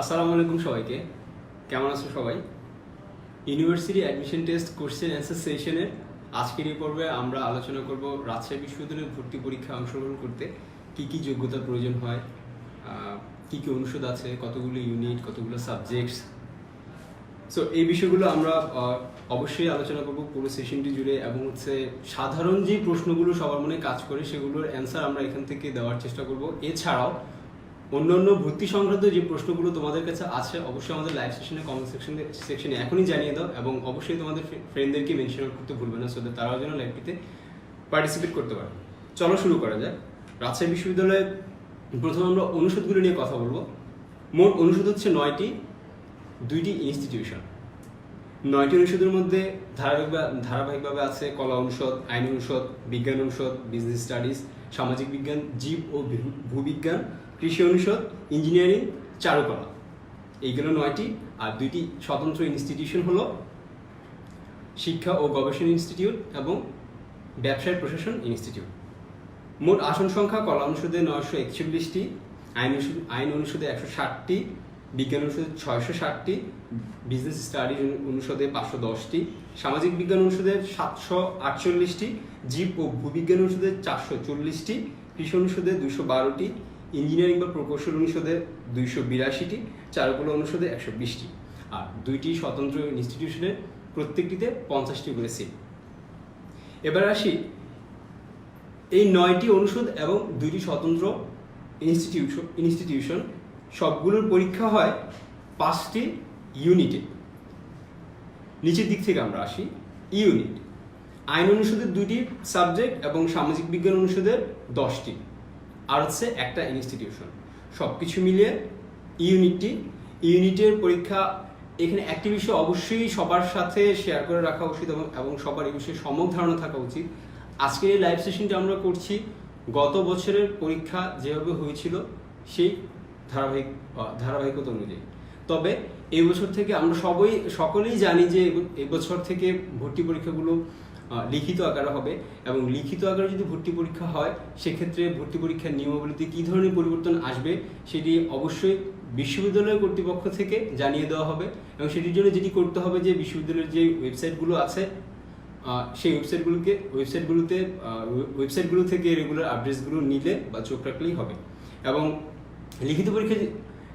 আসসালামু আলাইকুম সবাইকে। কেমন আছো সবাই? University admission test question answer সেশনের আজকের এই পর্বে আমরা আলোচনা করব রাজশাহী বিশ্ববিদ্যালয়ের ভর্তি পরীক্ষায় অংশগ্রহণ করতে কি কি যোগ্যতার প্রয়োজন হয় কি কি অনুষদ আছে, কতগুলো ইউনিট কতগুলো সাবজেক্টস সো এই বিষয়গুলো আমরা অবশ্যই আলোচনা করব পুরো সেশনটি জুড়ে এবং হচ্ছে সাধারণ যে প্রশ্নগুলো সবার মনে কাজ করে সেগুলোর অ্যান্সার আমরা এখান থেকে দেওয়ার চেষ্টা করব। এছাড়াও অন্যান্য ভর্তি সংক্রান্ত যে প্রশ্নগুলো তোমাদের কাছে আছে, অবশ্যই আমাদের লাইভ সেশনে কমেন্ট সেকশনে সেকশনে এখনই জানিয়ে দাও এবং অবশ্যই তোমাদের ফ্রেন্ডদেরকে মেনশন করতে ভুলবে না সো তারাও যেন লাইভটিতে পার্টিসিপেট করতে পারে। চলো শুরু করা যাক। রাজশাহী বিশ্ববিদ্যালয়ে প্রথমে আমরা অনুষদগুলো নিয়ে কথা বলব। মোট অনুষদ হচ্ছে নয়টি, দুইটি ইনস্টিটিউশন নয়টি অনুষদের মধ্যে ধারাবাহিক ধারাবাহিকভাবে আছে কলা অনুষদ, আইন অনুষদ, বিজ্ঞান অনুষদ বিজনেস স্টাডিজ সামাজিক বিজ্ঞান, জীব ও ভূবিজ্ঞান। কৃষি অনুষদ, ইঞ্জিনিয়ারিং, চারুকলা। এইগুলো নয়টি, আর দুইটি স্বতন্ত্র ইনস্টিটিউশন হলো শিক্ষা ও গবেষণা ইনস্টিটিউট এবং ব্যবসায় প্রশাসন ইনস্টিটিউট মোট আসন সংখ্যা কলা অনুষদে নয়শো একচল্লিশটি, আইন আইন অনুষদে একশো ষাটটি, বিজ্ঞান অনুষদে ছয়শো ষাটটি বিজনেস স্টাডিজ অনুষদে পাঁচশো দশটি, সামাজিক বিজ্ঞান অনুষদে সাতশো আটচল্লিশটি, জীব ও ভূবিজ্ঞান অনুষদে চারশো চল্লিশটি, কৃষি অনুষদে দুশো বারোটি ইঞ্জিনিয়ারিং বা প্রকৌশল অনুষদে দুইশো বিরাশিটি, চারুকলা অনুষদে একশো বিশটি, আর দুইটি স্বতন্ত্র ইনস্টিটিউশনে প্রত্যেকটিতে পঞ্চাশটি করে সিট এবার আসি এই নয়টি অনুষদ এবং দুইটি স্বতন্ত্র ইনস্টিটিউশন ইনস্টিটিউশন সবগুলোর পরীক্ষা হয় পাঁচটি ইউনিটে নিচের দিক থেকে আমরা আসি ইউনিট আইন অনুষদের দুইটি সাবজেক্ট এবং সামাজিক বিজ্ঞান অনুষদের দশটি। আর হচ্ছে একটা ইনস্টিটিউশন সব কিছু মিলিয়ে ইউনিটটি ইউনিটের পরীক্ষা এখানে একটি বিষয় অবশ্যই সবার সাথে শেয়ার করে রাখা উচিত এবং এবং সবার এই বিষয়ে সম্যক ধারণা থাকা উচিত। আজকের এই লাইভ সেশনটা আমরা করছি গত বছরের পরীক্ষা যেভাবে হয়েছিল সেই ধারাবাহিক ধারাবাহিকতা অনুযায়ী। তবে এই বছর থেকে আমরা সবাই, সকলেই জানি যে এবছর থেকে ভর্তি পরীক্ষাগুলো লিখিত আকারে হবে এবং লিখিত আকারে যদি ভর্তি পরীক্ষা হয়, সেক্ষেত্রে ভর্তি পরীক্ষার নিয়মাবলীতে কী ধরনের পরিবর্তন আসবে সেটি অবশ্যই বিশ্ববিদ্যালয় কর্তৃপক্ষ থেকে জানিয়ে দেওয়া হবে এবং সেটির জন্য যেটি করতে হবে যে বিশ্ববিদ্যালয়ের যে ওয়েবসাইটগুলো আছে সেই ওয়েবসাইটগুলোকে, ওয়েবসাইটগুলোতে ওয়েবসাইটগুলো থেকে রেগুলার আপডেটসগুলো নিলে বা চোখ রাখলেই হবে। এবং লিখিত পরীক্ষা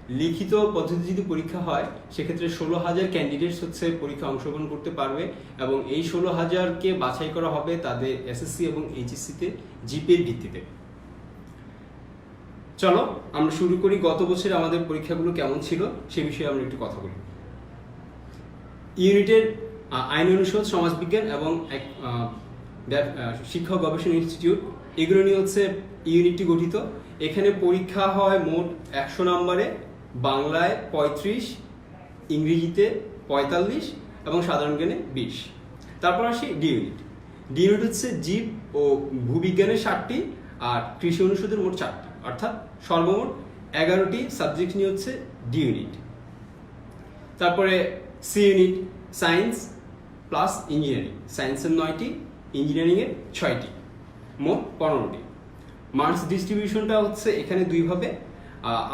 লিখিত পদ্ধতি যদি পরীক্ষা হয় সেক্ষেত্রে ষোলো হাজার ক্যান্ডিডেটস হচ্ছে পরীক্ষা অংশগ্রহণ করতে পারবে এবং এই ষোলো হাজারকে বাছাই করা হবে তাদের এসএসসি এবং এইচএসসিতে জিপিএর ভিত্তিতে। চলো আমরা শুরু করি গত বছর আমাদের পরীক্ষাগুলো কেমন ছিল সে বিষয়ে আমরা একটু কথা বলি। ইউনিটের আইন অনুষদ সমাজবিজ্ঞান এবং এক, শিক্ষা গবেষণা ইনস্টিটিউট এগুলো নিয়ে হচ্ছে ইউনিটটি গঠিত। এখানে পরীক্ষা হয় মোট একশো নম্বরে বাংলায় পঁয়ত্রিশ, ইংরেজিতে পঁয়তাল্লিশ এবং সাধারণ জ্ঞানে বিশ। তারপর আসি ডি ইউনিট। ডি ইউনিট হচ্ছে জীব ও ভূবিজ্ঞানের ষাটটি আর কৃষি অনুষদের মোট চারটি। অর্থাৎ সর্বমোট এগারোটি সাবজেক্ট নিয়ে হচ্ছে ডি ইউনিট। তারপরে C unit, science plus engineering. সায়েন্সের নয়টি ইঞ্জিনিয়ারিংয়ের ছয়টি। মোট পনেরোটি। মার্কস ডিস্ট্রিবিউশনটা হচ্ছে এখানে দুইভাবে।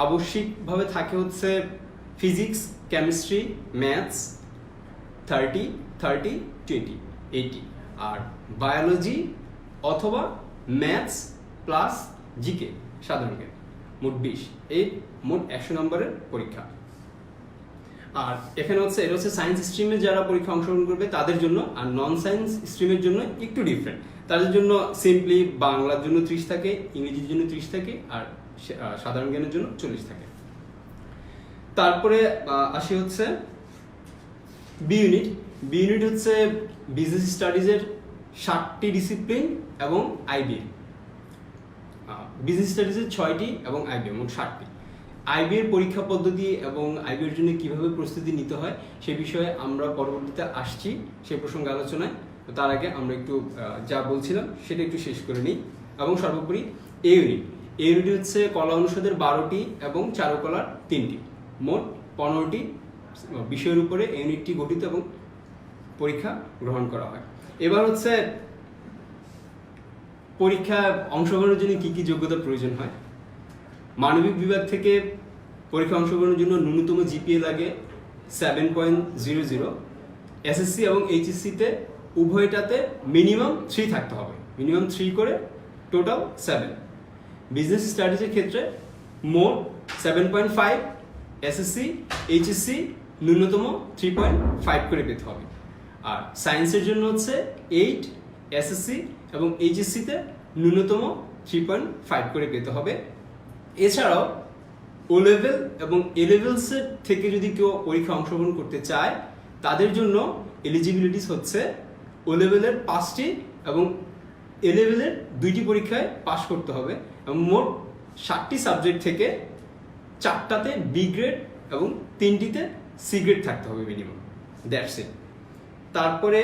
আবশ্যিকভাবে থাকে হচ্ছে physics chemistry maths thirty thirty twenty eighty আর বায়োলজি অথবা ম্যাথস প্লাস জিকে সাধারণ জ্ঞান, মোট বিশ। এই মোট একশো নম্বরের পরীক্ষা। আর এখানে হচ্ছে, এটা হচ্ছে সায়েন্স স্ট্রিমে যারা পরীক্ষা অংশগ্রহণ করবে, তাদের জন্য আর নন সায়েন্স স্ট্রিমের জন্য একটু ডিফারেন্ট তাদের জন্য সিম্পলি বাংলার জন্য ত্রিশ থাকে, ইংরেজির জন্য ত্রিশ থাকে, আর সাধারণ জ্ঞানের জন্য চল্লিশ থাকে। তারপরে আসি হচ্ছে বি ইউনিট বি ইউনিট হচ্ছে বিজনেস স্টাডিজের ষাটটি ডিসিপ্লিন এবং আইবিএম বিজনেস স্টাডিজের ছয়টি এবং আইবিএম মোট ষাটটি। আইবিএর পরীক্ষা পদ্ধতি এবং আইবিএর জন্য কীভাবে প্রস্তুতি নিতে হয়, সে বিষয়ে আমরা পরবর্তীতে আসছি সে প্রসঙ্গে আলোচনায়। তার আগে আমরা একটু যা বলছিলাম, সেটা একটু শেষ করে নিই। এবং সর্বোপরি এ ইউনিট এ ইউনিট হচ্ছে কলা অনুষদের বারোটি এবং চারুকলার তিনটি। মোট পনেরোটি বিষয়ের উপরে এই ইউনিটটি গঠিত এবং পরীক্ষা গ্রহণ করা হয়। এবার হচ্ছে পরীক্ষা অংশগ্রহণের জন্য কি কি যোগ্যতার প্রয়োজন হয়? মানবিক বিভাগ থেকে পরীক্ষা অংশগ্রহণের জন্য ন্যূনতম জিপিএ লাগে seven point zero zero SSC এবং এইচএসসিতে উভয়টাতে মিনিমাম থ্রি থাকতে হবে। মিনিমাম থ্রি করে টোটাল সেভেন বিজনেস স্টাডিজের ক্ষেত্রে মোট seven point five SSC HSC ন্যূনতম থ্রি পয়েন্ট ফাইভ করে পেতে হবে। আর সায়েন্সের জন্য হচ্ছে এইট এসএসসি এবং এইচএসসিতে ন্যূনতম থ্রি পয়েন্ট ফাইভ করে পেতে হবে। এছাড়াও ও লেভেল এবং এ লেভেলসের থেকে যদি কেউ পরীক্ষা অংশগ্রহণ করতে চায়, তাদের জন্য এলিজিবিলিটিস হচ্ছে ও লেভেলের পাঁচটি এবং এ লেভেলের দুইটি পরীক্ষায় পাশ করতে হবে এবং মোট ষাটটি সাবজেক্ট থেকে চারটাতে বি গ্রেড এবং তিনটিতে সি গ্রেড থাকতে হবে মিনিমাম দ্যাটস ইট তারপরে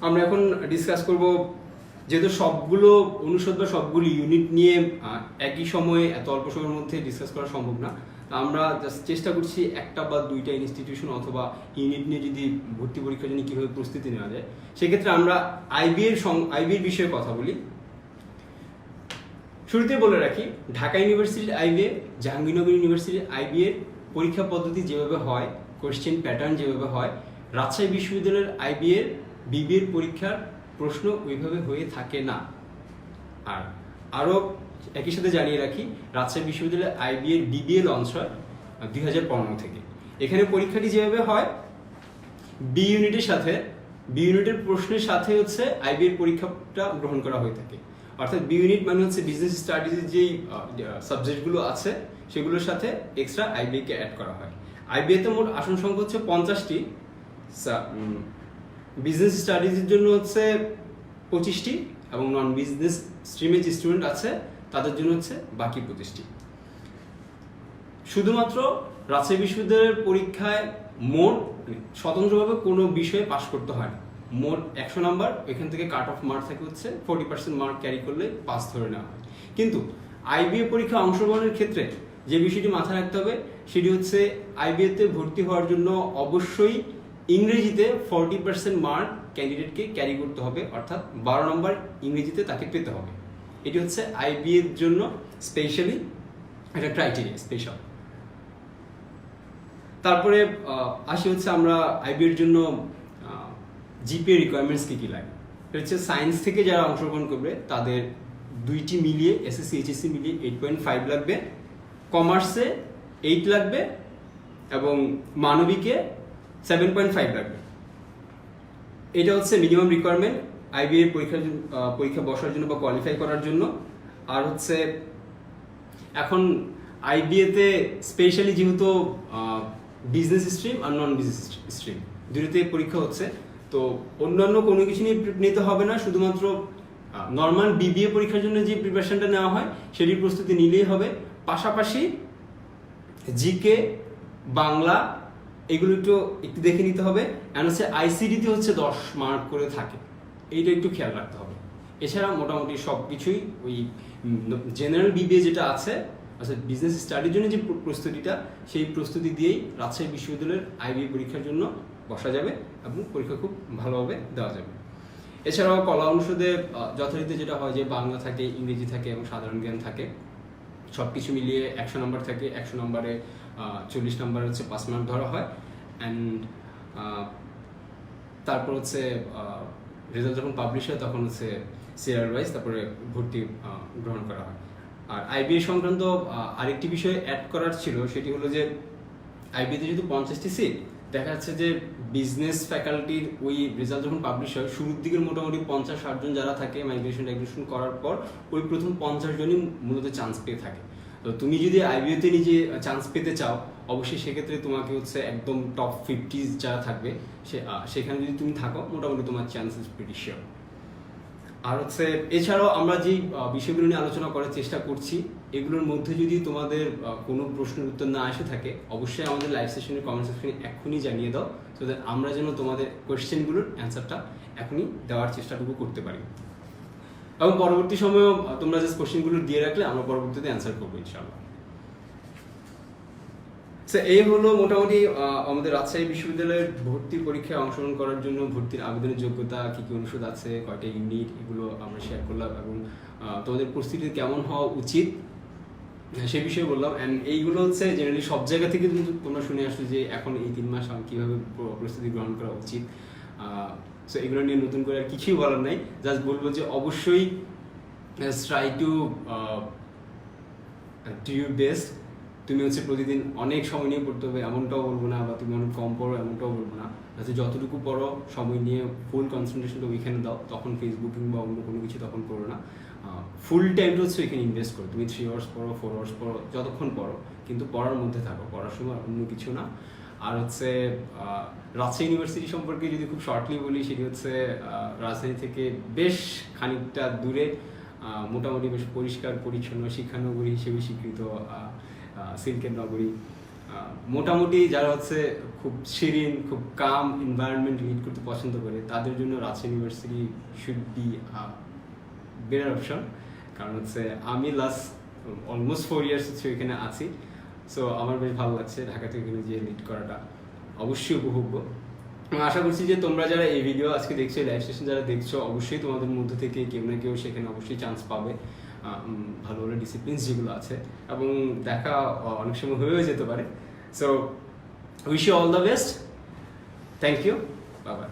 আমরা এখন ডিসকাস করব যেহেতু সবগুলো অনুষদ বা সবগুলো ইউনিট নিয়ে একই সময়ে এত অল্প সময়ের মধ্যে ডিসকাস করা সম্ভব না আমরা জাস্ট চেষ্টা করছি একটা বা দুইটা ইনস্টিটিউশন অথবা ইউনিট নিয়ে যদি ভর্তি পরীক্ষার জন্য কীভাবে প্রস্তুতি নেওয়া যায়, সেক্ষেত্রে আমরা আইবি এর আইবি এর বিষয়ে কথা বলি। শুরুতে বলে রাখি, ঢাকা ইউনিভার্সিটির আইবিএ জাহাঙ্গীরনগর ইউনিভার্সিটির আইবিএ পরীক্ষা পদ্ধতি যেভাবে হয় কোশ্চেন প্যাটার্ন যেভাবে হয়, রাজশাহী বিশ্ববিদ্যালয়ের আইবিএর বিবিএর পরীক্ষার প্রশ্ন ওইভাবে হয়ে থাকে না। আর আরও একই সাথে জানিয়ে রাখি, রাজশাহী বিশ্ববিদ্যালয়ের আইবিএর বিবিএ লঞ্চ হয় দুই হাজার পনেরো থেকে। এখানে পরীক্ষাটি যেভাবে হয় বি ইউনিটের সাথে বি ইউনিটের প্রশ্নের সাথে হচ্ছে আইবিএর পরীক্ষাটা গ্রহণ করা হয়ে থাকে। অর্থাৎ বি ইউনিট মানে হচ্ছে বিজনেস স্টাডিজের যেই সাবজেক্টগুলো আছে, সেগুলোর সাথে এক্সট্রা আইবিএকে অ্যাড করা হয়। আইবিএতে মোট আসন সংখ্যা হচ্ছে পঞ্চাশটি। বিজনেস স্টাডিজের জন্য হচ্ছে পঁচিশটি। এবং নন বিজনেস স্ট্রিমে যে স্টুডেন্ট আছে, তাদের জন্য হচ্ছে বাকি পঁচিশটি শুধুমাত্র রাজশাহী বিশ্ববিদ্যালয়ের পরীক্ষায় মোট মানে স্বতন্ত্রভাবে কোনো বিষয়ে পাশ করতে হয় না। মোট একশো নাম্বার এখান থেকে কাট অফ মার্ক থাকে হচ্ছে ফোর্টি পার্সেন্ট মার্ক ক্যারি করলে পাস ধরে নেওয়া হয়। কিন্তু আইবিএ পরীক্ষা অংশগ্রহণের ক্ষেত্রে যে বিষয়টি মাথায় রাখতে হবে, সেটি হচ্ছে আইবিএতে ভর্তি হওয়ার জন্য অবশ্যই ইংরেজিতে ফোর্টি পার্সেন্ট মার্ক ক্যান্ডিডেটকে ক্যারি করতে হবে, অর্থাৎ বারো নম্বর ইংরেজিতে তাকে পেতে হবে। এটি হচ্ছে আইবিএর জন্য স্পেশালি একটা ক্রাইটেরিয়া স্পেশাল তারপরে আসি হচ্ছে আমরা আইবিএর জন্য জিপিএ রিকোয়ারমেন্টস কী কী লাগে? এটা হচ্ছে সায়েন্স থেকে যারা অংশগ্রহণ করবে, তাদের দুইটি মিলিয়ে এসএসসি এইচএসসি মিলিয়ে এইট পয়েন্ট ফাইভ লাগবে কমার্সে এইট লাগবে, এবং মানবিকে সেভেন পয়েন্ট ফাইভ লাগবে। এটা হচ্ছে মিনিমাম রিকোয়ারমেন্ট আইবিএ পরীক্ষার পরীক্ষা বসার জন্য বা কোয়ালিফাই করার জন্য। আর হচ্ছে, এখন আইবিএতে স্পেশালি যেহেতু বিজনেস স্ট্রিম আর নন বিজনেস স্ট্রিম দুটোতে পরীক্ষা হচ্ছে। তো অন্যান্য কোনো কিছু নিয়ে নিতে হবে না, শুধুমাত্র নর্মাল বিবিএ পরীক্ষার জন্য যে প্রিপারেশনটা নেওয়া হয়, সেটির প্রস্তুতি নিলেই হবে। পাশাপাশি জিকে বাংলা এগুলো একটু একটু দেখে নিতে হবে। অ্যান্ড হচ্ছে আইসিডিতে হচ্ছে দশ মার্ক করে থাকে। এইটা একটু খেয়াল রাখতে হবে। এছাড়া মোটামুটি সব কিছুই ওই জেনারেল বিবিএ যেটা আছে আচ্ছা বিজনেস স্টাডির জন্য যে প্রস্তুতিটা, সেই প্রস্তুতি দিয়েই রাজশাহী বিশ্ববিদ্যালয়ের আইবি পরীক্ষার জন্য বসা যাবে এবং পরীক্ষা খুব ভালোভাবে দেওয়া যাবে। এছাড়াও কলা অনুষদে যথারীতি যেটা হয় যে বাংলা থাকে, ইংরেজি থাকে এবং সাধারণ জ্ঞান থাকে সব কিছু মিলিয়ে একশো নম্বর থাকে, একশো নম্বরে চল্লিশ নম্বর হচ্ছে পাঁচ মার্ক ধরা হয়। অ্যান্ড তারপর হচ্ছে রেজাল্ট যখন পাবলিশ হয় তখন হচ্ছে সিরিয়াল ওয়াইজ তারপরে ভর্তি গ্রহণ করা হয়। আর আইবিএ সংক্রান্ত আরেকটি বিষয় অ্যাড করার ছিল সেটি হলো যে আইবিএতে যেহেতু পঞ্চাশটি সিট দেখা যাচ্ছে যে বিজনেস ফ্যাকাল্টির ওই রেজাল্ট যখন পাবলিশ হয়, শুরুর দিকের মোটামুটি পঞ্চাশ ষাট জন যারা থাকে মাইগ্রেশন টাইগ্রেশন করার পর, ওই প্রথম পঞ্চাশ জনই মূলত চান্স পেয়ে থাকে। তো তুমি যদি আইবিওতে নিজে চান্স পেতে চাও, অবশ্যই সেক্ষেত্রে তোমাকে হচ্ছে একদম টপ ফিফটি যারা থাকবে, সে সেখানে যদি তুমি থাকো, মোটামুটি তোমার চান্সেস প্রিটি শিওর আর হচ্ছে, এছাড়াও আমরা যেই বিষয়গুলো নিয়ে আলোচনা করার চেষ্টা করছি, এগুলোর মধ্যে যদি তোমাদের কোনো প্রশ্নের উত্তর না এসে থাকে, অবশ্যই আমাদের লাইভ সেশনের কমেন্ট সেকশনে এখনই জানিয়ে দাও সো দ্যাট আমরা যেন তোমাদের কোয়েশ্চেনগুলোর অ্যান্সারটা এখনই দেওয়ার চেষ্টাটুকু করতে পারি। এবং পরবর্তী সময়েও তোমরা যে কোশ্চেনগুলো দিয়ে রাখলে আমরা পরবর্তীতে অ্যান্সার করব ইনশাআল্লাহ। So, এই হলো মোটামুটি আমাদের রাজশাহী বিশ্ববিদ্যালয়ের ভর্তি পরীক্ষায় অংশগ্রহণ করার জন্য ভর্তির আবেদনের যোগ্যতা কি কি অনুষদ আছে কয়টা ইউনিট এগুলো আমরা শেয়ার করলাম এবং তোমাদের পরিস্থিতি কেমন হওয়া উচিত? সে বিষয়ে বললাম। অ্যান্ড এইগুলো হচ্ছে জেনারেলি সব জায়গা থেকে তোমরা শুনে আসছো যে এখন এই তিন মাস কীভাবে প্রস্তুতি গ্রহণ করা উচিত। সো এগুলো নিয়ে নতুন করে আর কিছুই বলার নাই। জাস্ট বলব যে অবশ্যই try to do your best তুমি হচ্ছে প্রতিদিন অনেক সময় নিয়ে পড়তে হবে, এমনটাও বলব না, বা তুমি অনেক কম পড়ো, এমনটাও বলব না। যাতে যতটুকু পড়ো, সময় নিয়ে ফুল কনসেন্ট্রেশনটা ওইখানে দাও। তখন ফেসবুকিং বা অন্য কোনো কিছু তখন করো না। ফুল টাইমটা হচ্ছে এখানে ইনভেস্ট করো। তুমি থ্রি আওয়ার্স পড়ো ফোর আওয়ার্স পড়ো, যতক্ষণ পড়ো। কিন্তু পড়ার মধ্যে থাকো, পড়ার সময় অন্য কিছু না। আর হচ্ছে রাজশাহী ইউনিভার্সিটি সম্পর্কে যদি খুব শর্টলি বলি, সেটি হচ্ছে রাজধানী থেকে বেশ খানিকটা দূরে মোটামুটি বেশ পরিষ্কার, পরিচ্ছন্ন শিক্ষানগরী হিসেবে স্বীকৃত সিল্কের নগরী। মোটামুটি যারা হচ্ছে খুব শিরিন খুব কাম এনভায়রনমেন্ট লিড করতে পছন্দ করে, তাদের জন্য Rajshahi university should be better option কারণ হচ্ছে, আমি লাস্ট অলমোস্ট ফোর ইয়ার্স হচ্ছে এখানে আছি। সো আমার বেশ ভালো লাগছে ঢাকা থেকে এখানে যে লিড করাটা। অবশ্যই উপভোগ্য। এবং আশা করছি যে তোমরা যারা এই ভিডিও আজকে দেখছ লাইভ সেশন যারা দেখছ, অবশ্যই তোমাদের মধ্যে থেকে কেউ না কেউ সেখানে অবশ্যই চান্স পাবে। ভালো ভালো ডিসিপ্লিনস যেগুলো আছে। এবং দেখা অনেক সময় হয়েও যেতে পারে। So wish you all the best thank you বাবা